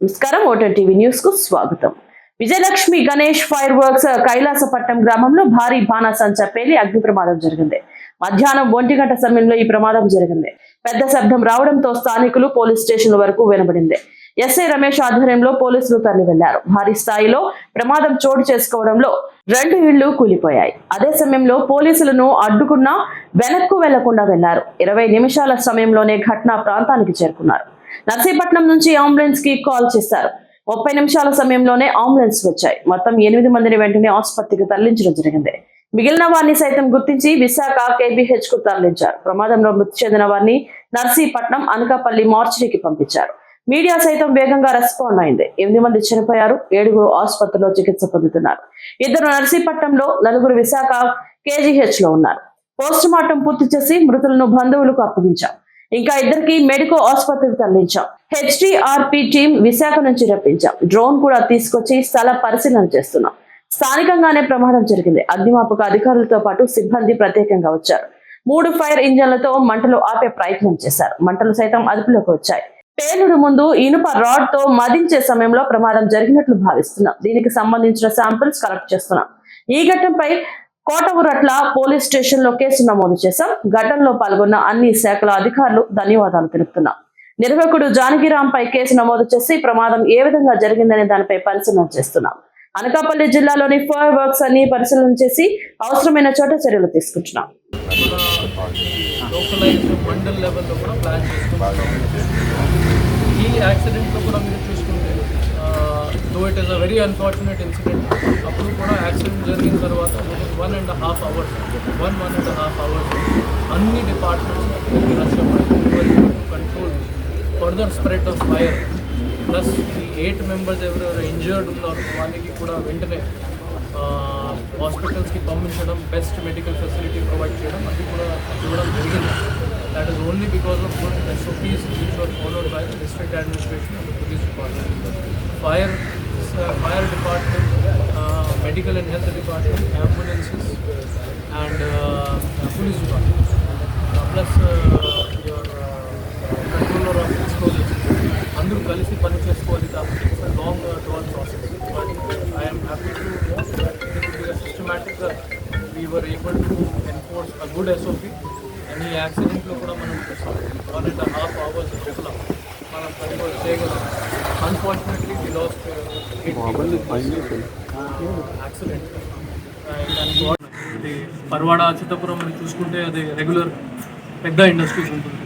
నమస్కారం. Voter TV న్యూస్కు స్వాగతం. విజయలక్ష్మి గణేష్ ఫైర్ వర్క్స్ కైలాసపట్నం గ్రామంలో భారీ బాణాసంచ పేలి అగ్ని ప్రమాదం జరిగింది. మధ్యాహ్నం ఒంటి గంట సమయంలో ఈ ప్రమాదం జరిగింది. పెద్ద శబ్దం రావడంతో స్థానికులు పోలీస్ స్టేషన్ వరకు వినబడింది. ఎస్ఐ రమేష్ ఆధ్వర్యంలో పోలీసులు తరలి వెళ్ళారు భారీ స్థాయిలో ప్రమాదం చోటు చేసుకోవడంలో రెండు ఇళ్ళు కూలిపోయాయి. అదే సమయంలో పోలీసులను అడ్డుకున్నా వెనక్కు వెళ్ళకుండా వెళ్ళారు. ఇరవై నిమిషాల సమయంలోనే ఘటనా ప్రాంతానికి చేరుకున్నారు. నర్సీపట్నం నుంచి అంబులెన్స్కి కాల్ చేశారు. ముప్పై నిమిషాల సమయంలోనే అంబులెన్స్ వచ్చాయి. మొత్తం ఎనిమిది మందిని వెంటనే ఆసుపత్రికి తరలించడం జరిగింది. మిగిలిన వారిని సైతం గుర్తించి విశాఖ కేబిహెచ్కు తరలించారు. ప్రమాదంలో మృతి చెందిన వారిని నర్సీపట్నం అనకాపల్లి మార్చిరికి పంపించారు. మీడియా సైతం వేగంగా రెస్పాండ్ అయింది. ఎనిమిది మంది చనిపోయారు. ఏడుగురు ఆసుపత్రిలో చికిత్స పొందుతున్నారు. ఇద్దరు నర్సీపట్నంలో నలుగురు విశాఖ కేజీహెచ్లో ఉన్నారు. పోస్ట్ మార్టం పూర్తి చేసి మృతులను బంధువులకు అప్పగించాం. ఇంకా ఇద్దరికి మెడికో ఆసుపత్రికి తరలించాం. హెచ్డిఆర్పి టీం విశాఖ నుంచి రప్పించాం. డ్రోన్ కూడా తీసుకొచ్చి స్థల పరిశీలన చేస్తున్నాం. స్థానికంగానే ప్రమాదం జరిగింది. అగ్నిమాపక అధికారులతో పాటు సిబ్బంది ప్రత్యేకంగా వచ్చారు. మూడు ఫైర్ ఇంజన్లతో మంటలు ఆపే ప్రయత్నం చేశారు. మంటలు సైతం అదుపులోకి వచ్చాయి. పేలుడు ముందు ఇనుప రాడ్తో మదించే సమయంలో ప్రమాదం జరిగినట్లు భావిస్తున్నాం. దీనికి సంబంధించిన శాంపిల్స్ కలెక్ట్ చేస్తున్నాం. ఈ ఘటనపై కోటవురట్ల పోలీస్ స్టేషన్లో కేసు నమోదు చేశాం. ఘటనలో పాల్గొన్న అన్ని శాఖల అధికారులు ధన్యవాదాలు తెలుపుతున్నాం. నిర్వాహకుడు జానకిరామ్ పై కేసు నమోదు చేసి ప్రమాదం ఏ విధంగా జరిగిందనే దానిపై పరిశీలన చేస్తున్నాం. అనకాపల్లి జిల్లాలోని ఫైర్ వర్క్స్ అన్ని పరిశీలన చేసి అవసరమైన చోట చర్యలు తీసుకుంటున్నాం. కూడా ఈ కూడా మీరు చూసుకుంటే though it is a very unfortunate incident అప్పుడు కూడా యాక్సిడెంట్ జరిగిన తర్వాత one and half hours one one and half hours అన్ని departments control further spread of fire plus ఈ ఎయిట్ మెంబర్స్ ఎవరెవరు ఇంజర్డ్ ఉన్నారో వాళ్ళకి కూడా వెంటనే హాస్పిటల్స్కి పంపించడం బెస్ట్ మెడికల్ ఫెసిలిటీ ప్రొవైడ్ చేయడం అది కూడా ఇవ్వడం జరిగింది. That is only because of good SOPs which were followed by district administration and police department fire fire Uh, fire department, uh, medical and health department, ambulances, and uh, police department. plus unfortunately we lost accident ఇది పర్వాడ చిత్తపురం అని చూసుకుంటే అది regular పెద్ద industries ఉంటుంది.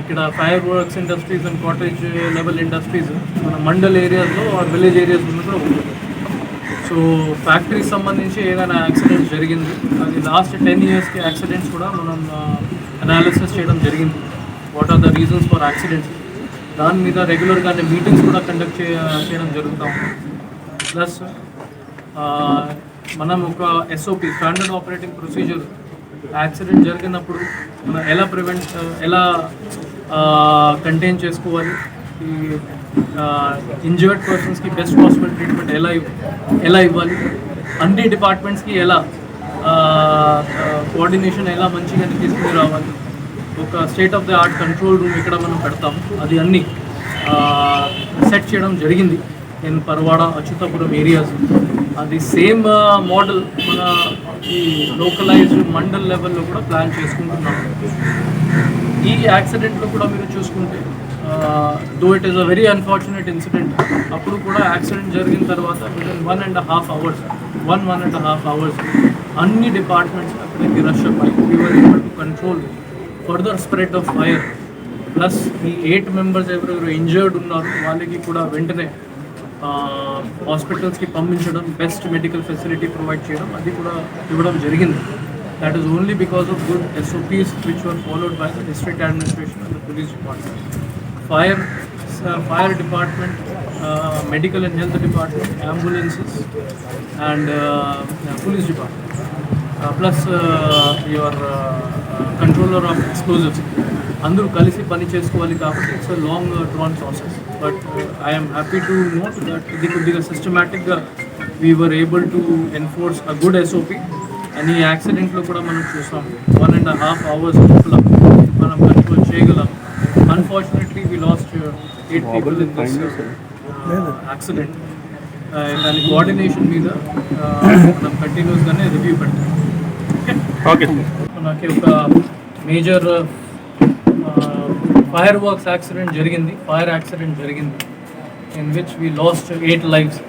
ఇక్కడ fireworks industries and cottage level industries మన మండల్ ఏరియాస్లో are village areas కూడా ఉంటుంది. సో ఫ్యాక్టరీకి సంబంధించి ఏదైనా యాక్సిడెంట్స్ జరిగింది అది లాస్ట్ టెన్ ఇయర్స్కి యాక్సిడెంట్స్ కూడా మనం అనాలిసిస్ చేయడం జరిగింది. What are the reasons for accidents దాని మీద రెగ్యులర్గానే మీటింగ్స్ కూడా కండక్ట్ చే చేయడం జరుగుతాం ప్లస్ మనం ఒక SOP standard operating procedure accident జరిగినప్పుడు మనం ఎలా ప్రివెంట్ ఎలా కంటైన్ చేసుకోవాలి? ఈ ఇంజర్డ్ పర్సన్స్కి బెస్ట్ పాసిబుల్ ట్రీట్మెంట్ ఎలా ఎలా ఇవ్వాలి? అన్ని డిపార్ట్మెంట్స్కి ఎలా కోఆర్డినేషన్ ఎలా మంచిగా తీసుకుని రావాలి? ఒక state of the art control room ఇక్కడ మనం పెడతాం. అది అన్నీ సెట్ చేయడం జరిగింది నేను పర్వాడ అచ్యుతాపురం ఏరియాస్ అది సేమ్ మోడల్ మన ఈ లోకలైజ్డ్ మండల్ లెవెల్లో కూడా ప్లాన్ చేసుకుంటున్నాం. ఈ యాక్సిడెంట్లో కూడా మీరు చూసుకుంటే though it is a very unfortunate incident అప్పుడు కూడా యాక్సిడెంట్ జరిగిన తర్వాత within one and half hours one one and half hours అన్ని డిపార్ట్మెంట్స్ అక్కడికి రష్ అయ్యి able to control further spread of fire plus ఈ ఎయిట్ మెంబర్స్ ఎవరెవరు ఇంజర్డ్ ఉన్నారు వాళ్ళకి కూడా వెంటనే హాస్పిటల్స్కి పంపించడం బెస్ట్ మెడికల్ ఫెసిలిటీ ప్రొవైడ్ చేయడం అది కూడా ఇవ్వడం జరిగింది that is only because of good SOPs which were followed by the district administration and the police department fire fire department medical and health department ambulances and police department plus your controller of explosives అందరూ కలిసి పని చేసుకోవాలి కాబట్టి it's long drawn process but I'm happy to note that ఇది కొద్దిగా సిస్టమేటిక్గా we're able to enforce a good SOP and ఈ యాక్సిడెంట్లో కూడా మనం చూసాం. వన్ అండ్ హాఫ్ అవర్స్ లోపల మనం కంట్రోల్ చేయగలం. Unfortunately we lost eight people in this accident దాని కోఆర్డినేషన్ మీద ఆ, మనం కంటిన్యూస్గానే రివ్యూ పెడతాం. ఓకే. నాకు ఒక మేజర్ ఫైర్ వర్క్స్ యాక్సిడెంట్ జరిగింది. ఫైర్ యాక్సిడెంట్ జరిగింది. In which we lost eight lifes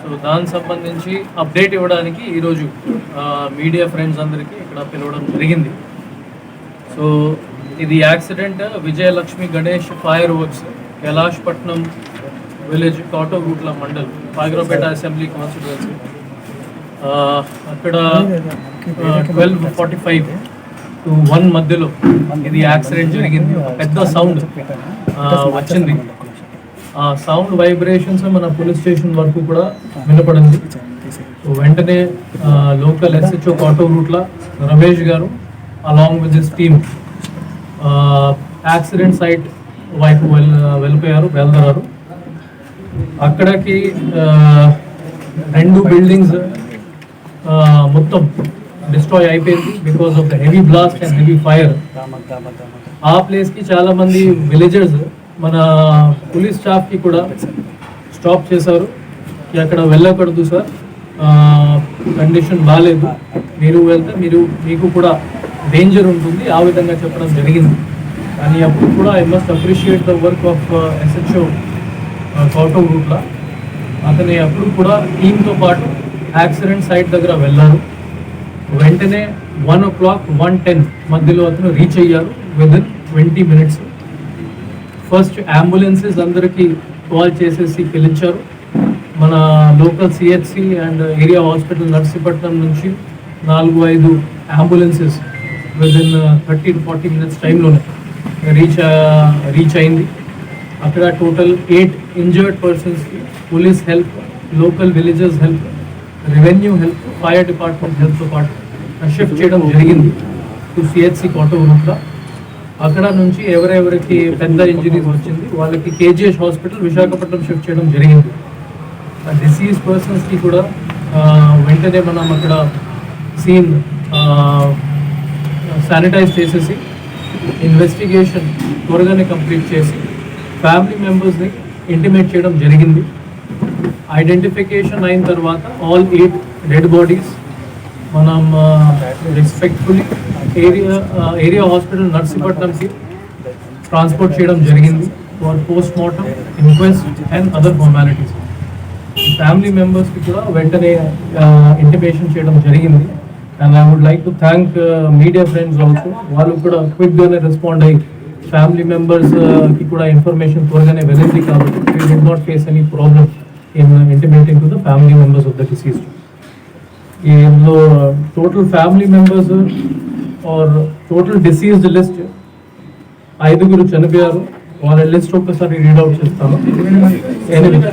so దానికి సంబంధించి అప్డేట్ ఇవ్వడానికి ఈరోజు మీడియా ఫ్రెండ్స్ అందరికీ ఇక్కడ పిలవడం జరిగింది. సో ఇది accident Vijayalakshmi Ganesh fireworks Kailashpatnam village Kotauratla mandal Payakaraopeta assembly constituency అక్కడ twelve forty five to one మధ్యలో ఇది యాక్సిడెంట్ జరిగింది. ఒక పెద్ద సౌండ్ వచ్చింది. ఆ సౌండ్ వైబ్రేషన్స్ మన పోలీస్ స్టేషన్ వరకు కూడా వినపడింది. వెంటనే local SHO Kotauratla Ramesh garu along with this team accident site వైపు వెల్ వెళ్ళిపోయారు బయలుదేరారు అక్కడికి రెండు బిల్డింగ్స్ మొత్తం డిస్ట్రాయ్ అయిపోయింది because of the heavy blast and heavy fire ఆ ప్లేస్కి చాలా మంది విలేజర్స్ మన పోలీస్ స్టాఫ్కి కూడా స్టాప్ చేశారు. అక్కడ వెళ్ళకూడదు సార్ కండిషన్ బాగాలేదు మీరు వెళ్తే మీరు మీకు కూడా డేంజర్ ఉంటుంది. ఆ విధంగా చెప్పడం జరిగింది. కానీ అప్పుడు కూడా I must appreciate the work of SHO Kotauratla అతని అప్పుడు కూడా టీంతో పాటు యాక్సిడెంట్ సైట్ దగ్గర వెళ్ళారు. వెంటనే one o'clock one ten మధ్యలో అతను రీచ్ అయ్యారు within twenty minutes first ambulances అందరికీ కాల్ చేసేసి పిలిచారు. మన local CHC and area hospital Narsipatnam నుంచి నాలుగు ఐదు ambulances within thirty to forty minutes టైంలోనే రీచ్ రీచ్ అయింది. అక్కడ టోటల్ ఎయిట్ ఇంజర్డ్ పర్సన్స్కి police help local villages help revenue health fire department హెల్త్తో పాటు షిఫ్ట్ చేయడం జరిగింది. టు సిహెచ్సి కోట అక్కడ. నుంచి ఎవరెవరికి పెద్ద ఇంజరీస్ వచ్చింది వాళ్ళకి కేజీఎస్ హాస్పిటల్ విశాఖపట్నం షిఫ్ట్ చేయడం జరిగింది. డిసీజ్ పర్సన్స్కి కూడా వెంటనే మనం అక్కడ సీన్ శానిటైజ్ చేసేసి ఇన్వెస్టిగేషన్ త్వరగానే కంప్లీట్ చేసి ఫ్యామిలీ మెంబర్స్ని ఇంటిమేట్ చేయడం జరిగింది. ఐడెంటిఫికేషన్ అయిన తర్వాత ఆల్ ఎయిట్ డెడ్ బాడీస్ మనం రెస్పెక్ట్ఫుల్లీ ఏరియా ఏరియా హాస్పిటల్ నర్సీపట్నంకి ట్రాన్స్పోర్ట్ చేయడం జరిగింది for post mortem inquest and other formalities family మెంబర్స్కి కూడా వెంటనే ఇంటిమేషన్ చేయడం జరిగింది. And I would like to thank media friends also వాళ్ళు కూడా క్విక్గానే రెస్పాండ్ అయ్యి ఫ్యామిలీ మెంబర్స్కి కూడా ఇన్ఫర్మేషన్ త్వరగానే వెళ్ళింది కాబట్టి we did not face any problems intimating to the family members of the deceased ఇందులో total family members or total deceased list ఐదుగురు చనిపోయారు. వాళ్ళ లిస్ట్ ఒక్కసారి రీడ్ అవుట్ చేస్తాను. ఎనిమిది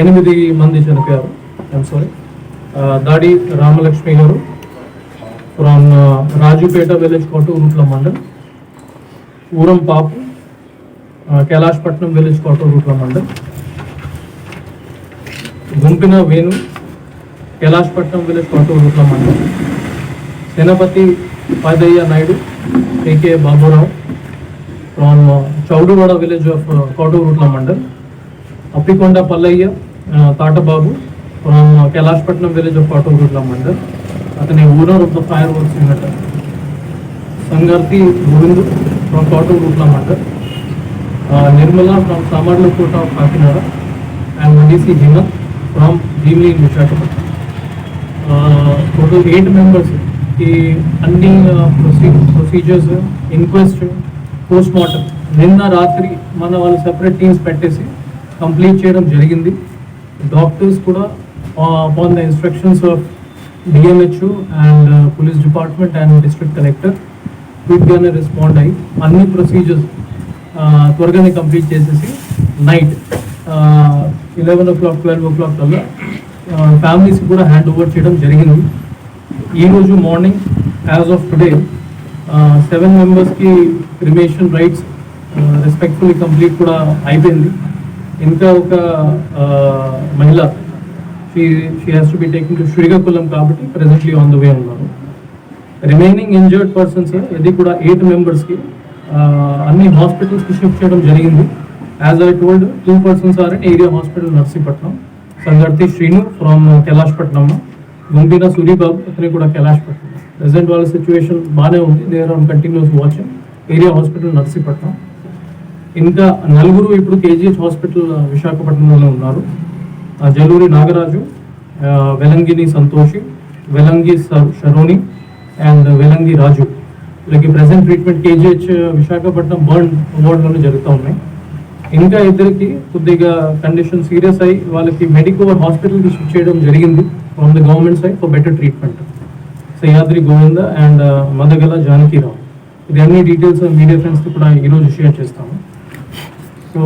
ఎనిమిది మంది చనిపోయారు. I'm sorry Dadi Ramalakshmi garu from Rajupeta village Kotauratla mandal. Uram Papu Kailashpatnam village Kotauratla mandal. Gumpina Venu Kailashpatnam village Kotauratla మండలం Senapathi Padayya Naidu AK Baburao from Chowduwada village of Kotauratla mandal Appikonda Pallayya Tatababu from Kailashpatnam village of Kotauratla mandal. అతని owner of the fireworks unit Sangarthi Govindu from Kotauratla mandal. Nirmala from Samarlakota of Kakinada. And DC Himat. From Bheemili Visakhapatnam total eight members ఈ అన్ని ప్రొసీ procedures inquest post mortem నిన్న రాత్రి మన వాళ్ళు separate teams పెట్టేసి complete చేయడం జరిగింది. Doctors కూడా upon the instructions of DMHO and police department and district collector క్విక్గానే respond అయ్యి అన్ని ప్రొసీజర్స్ త్వరగానే కంప్లీట్ చేసేసి night eleven o'clock twelve o'clock కల్లా ఫ్యామిలీస్కి కూడా హ్యాండ్ ఓవర్ చేయడం జరిగింది. ఈరోజు morning as of today seven మెంబర్స్కి క్రిమేషన్ రైట్స్ రెస్పెక్ట్ఫుల్లీ కంప్లీట్ కూడా అయిపోయింది. ఇంకా ఒక మహిళ she she has to be taking to Srikakulam కాబట్టి ప్రెసెంట్లీ ఆన్ ద వే ఉన్నారు. రిమైనింగ్ ఇంజర్డ్ పర్సన్స్ ఇది కూడా ఎయిట్ మెంబర్స్కి అన్ని హాస్పిటల్స్కి షిఫ్ట్ చేయడం జరిగింది. As I told two persons are in area hospital Narsipatnam Sangarthi Srinu from Kailashpatnam Gumpina Suribabu అతని కూడా కైలాష్పట్నం ప్రెసెంట్ వాళ్ళ సిచ్యువేషన్ బాగానే ఉంది. There are on continuous watching area hospital Narsipatnam ఇంకా నలుగురు ఇప్పుడు కేజీహెచ్ హాస్పిటల్ విశాఖపట్నంలో ఉన్నారు. ఆ, జలూరి నాగరాజు వెలంగిని సంతోషి వెలంగి స- షరోని అండ్ వెలంగి రాజు వీళ్ళకి present treatment KGH Visakhapatnam burn అవార్డులోనే జరుగుతూ ఉన్నాయి. ఇంకా ఇద్దరికి కొద్దిగా కండిషన్ సీరియస్ అయ్యి వాళ్ళకి మెడికోవర్ హాస్పిటల్కి షిఫ్ట్ చేయడం జరిగింది from the government side for better treatment Sahyadri Govinda and Madagala Janakirao ఇది అన్ని డీటెయిల్స్ మీడియా ఫ్రెండ్స్కి కూడా ఈరోజు షేర్ చేస్తాము. సో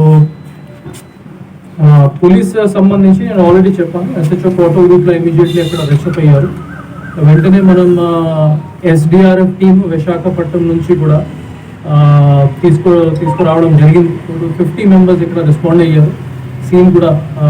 పోలీస్ సంబంధించి నేను ఆల్రెడీ చెప్పాను. ఎస్హెచ్ఓ కోటో గ్రూప్లో ఇమీడియట్లీ అక్కడ రెస్టప్ అయ్యారు. వెంటనే మనం ఎస్డిఆర్ఎఫ్ టీమ్ విశాఖపట్నం నుంచి కూడా తీసుకు తీసుకురావడం జరిగింది. ఫిఫ్టీ మెంబర్స్ ఇక్కడ రెస్పాండ్ అయ్యారు. సీన్ కూడా ఆ,